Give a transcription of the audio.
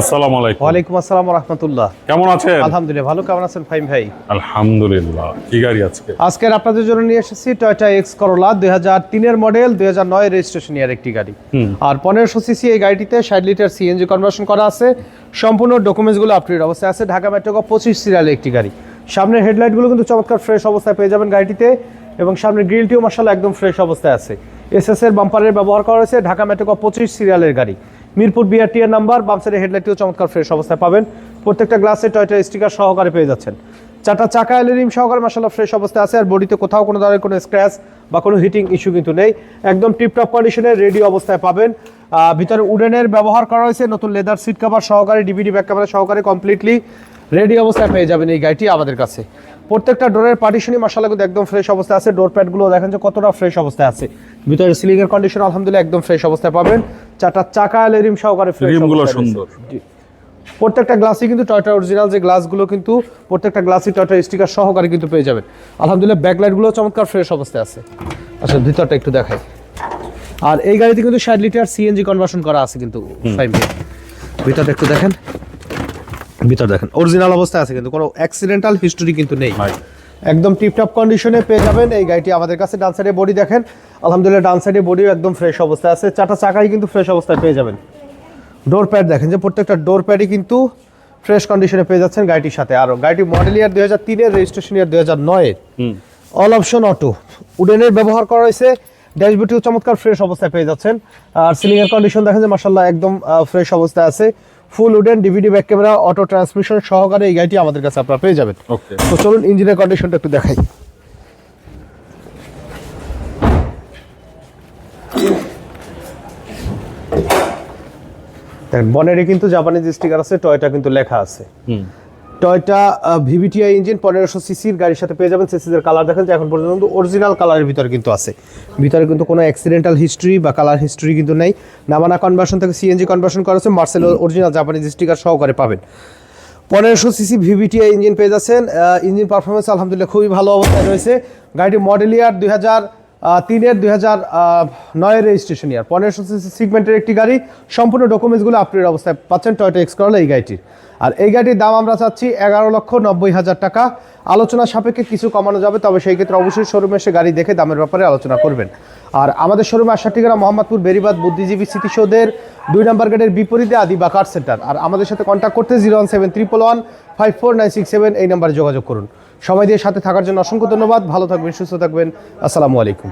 আসসালামু আলাইকুম। ওয়ালাইকুম আসসালাম রহমতুল্লাহ। কেমন আছেন? আলহামদুলিল্লাহ ভালো কেমন আছেন ফাইম ভাই? আলহামদুলিল্লাহ কি গাড়ি আজকে? আজকের আপনাদের জন্য নিয়ে এসেছি টয়টা এক্স করোলা দুই হাজার তিনের মডেল দুই হাজার নয় রেজিস্ট্রেশন ইয়ার একটি গাড়ি। আর পনেরোশো সিসি এই গাড়িটিতে ষাট লিটার সিএনজি কনভার্সন করা আছে। সম্পূর্ণ ডকুমেন্টসগুলো আপডেট অবস্থায় আছে। ঢাকা মেট্রো পঁচিশ সিরিয়ালের একটি গাড়ি। সামনের হেডলাইটগুলো কিন্তু চমৎকার ফ্রেশ অবস্থায় পেয়ে যাবেন গাড়িটিতে এবং সামনের গ্রিলটিও মার্শাল একদম ফ্রেশ অবস্থায় আছে। এসএস এর বাম্পারের ব্যবহার করা হয়েছে। ঢাকা মেট্রো পঁচিশ সিরিয়ালের গাড়ি। মিরপুর বিআরটি এর নাম্বার বামসাইডের হেডলাইটটিও চমৎকার ফ্রেশ অবস্থায় পাবেন। প্রত্যেকটা গ্লাসে টয়টা স্টিকার সহকারে পেয়ে যাচ্ছেন। চারটা চাকা এলরিম সহকারে মাসাল্লাহ ফ্রেশ অবস্থায় আছে, আর বডিতে কোথাও কোনো ধরনের কোনো স্ক্র্যাচ বা কোনো হিটিং ইস্যু কিন্তু নেই। একদম টিপটপ কন্ডিশনে রেডি অবস্থায় পাবেন। ভিতরে উডেনের ব্যবহার করা হয়েছে, নতুন লেদার সিট কভার সহকারে ডিভিডি ব্যাক ক্যামেরা সহকারে কমপ্লিটলি রেডি অবস্থায় পেয়ে যাবেন এই গাড়িটি আমাদের কাছে। প্রত্যেকটা ডোরের পার্টিশনই মাসাল্লাহ কিন্তু একদম ফ্রেশ অবস্থায় আছে। ডোর প্যাডগুলো দেখেন যে কতটা ফ্রেশ অবস্থায় আছে। ভিতরে সিলিং এর কন্ডিশন আলহামদুলিল্লাহ একদম ফ্রেশ অবস্থায় পাবেন। চারটা চাকা এলরিম সহকারে ফ্রেশ রিমগুলো সুন্দর। প্রত্যেকটা গ্লাসই কিন্তু টয়টা অরিজিনাল যে গ্লাসগুলো কিন্তু প্রত্যেকটা গ্লাসই টয়টা স্টিকার সহকারে কিন্তু পেয়ে যাবেন। আলহামদুলিল্লাহ ব্যাকলাইটগুলো চমৎকার ফ্রেশ অবস্থায় আছে। আচ্ছা ভিতরটা একটু দেখাই। আর এই গাড়িতে কিন্তু ষাট লিটার সিএনজি কনভার্সন করা আছে কিন্তু ভিতরটা একটু দেখেন। ভিতর দেখেন। অরিজিনাল অবস্থায় আছে কিন্তু কোনো অ্যাক্সিডেন্টাল হিস্টোরি কিন্তু নেই। নাই। একদম টিপটপ কন্ডিশনে পেয়ে যাবেন। এই গাড়িটি আমাদের কাছে ডান সাইডে বডি দেখেন। আলহামদুলিল্লাহ ডান সাইডে বডিও একদম ফ্রেশ অবস্থায় আছে। চারটা চাকাই কিন্তু ফ্রেশ অবস্থায় পেয়ে যাবেন। ডোর প্যাড দেখেন যে প্রত্যেকটা ডোর প্যাডই কিন্তু ফ্রেশ কন্ডিশনে পেয়ে যাচ্ছেন গাড়িটির সাথে। আরও গাড়িটি মডেল ইয়ার দুই হাজার তিনের রেজিস্ট্রেশন ইয়ার দুই হাজার নয়ের। অল অপশন অটো উডেনের ব্যবহার করা হয়েছে। ড্যাশবোর্ডটিও চমৎকার ফ্রেশ অবস্থায় পেয়ে যাচ্ছেন। আর সিলিং এর কন্ডিশন দেখেন যে মার্শাল্লাহ একদম ফ্রেশ অবস্থায় আছে। Full wooden DVD back camera auto transmission সহকারে এই গাড়িটি আমাদের কাছে আপনারা পেয়ে যাবেন। ওকে তো চলুন ইঞ্জিনের কন্ডিশনটা একটু দেখাই। বনেরে কিন্তু জাপানিজ স্টিকার আছে টয়টা কিন্তু লেখা আছে। টয়টা ভিভিটিআই ইঞ্জিন পনেরোশো সিসির গাড়ির সাথে পেয়ে যাবেন। সিসিদের কালার দেখেন যে এখন পর্যন্ত অরিজিনাল কালারের ভিতরে কিন্তু আছে। ভিতরে কিন্তু কোনো অ্যাক্সিডেন্টাল হিস্ট্রি বা কালার হিস্ট্রি কিন্তু নেই। নামানা কনভার্সন থেকে সিএনজি কনভার্সন করা হচ্ছে মার্সেল অরিজিনাল জাপানিজ স্টিকার সহকারে পাবেন। পনেরোশো সিসি ভিভিটিআই ইঞ্জিন পেয়ে যাচ্ছেন। ইঞ্জিন পারফরমেন্স আলহামদুলিল্লাহ, খুবই ভালো অবস্থায় রয়েছে। গাড়িটি মডেল ইয়ার দুই হাজার তিনের দুই হাজার নয়ের রেজিস্ট্রেশন ইয়ার পনেরোশো সিসি সিগমেন্টের একটি গাড়ি। সম্পূর্ণ ডকুমেন্টসগুলো আপডেট অবস্থায় পাচ্ছেন টয়টা এক্স করলে এই গাড়িটির। আর এই গাড়িটির দাম আমরা চাচ্ছি এগারো লক্ষ নব্বই হাজার টাকা। আলোচনা সাপেক্ষে কিছু কমানো যাবে, তবে সেই ক্ষেত্রে অবশ্যই শোরুমে এসে গাড়ি দেখে দামের ব্যাপারে আলোচনা করবেন। আর আমাদের শোরুমে আসার ঠিকানা মোহাম্মদপুর বেরিবাদ বুদ্ধিজীবী স্মৃতিসৌধের দুই নম্বর গেটের বিপরীতে আদিবা কার সেন্টার আর আমাদের সাথে কন্ট্যাক্ট করতে zero one seven triple one five four nine six seven এই নাম্বারে যোগাযোগ করুন। সময় দিয়ে সাথে থাকার জন্য অসংখ্য ধন্যবাদ। ভালো থাকবেন, সুস্থ থাকবেন। আসসালামু আলাইকুম।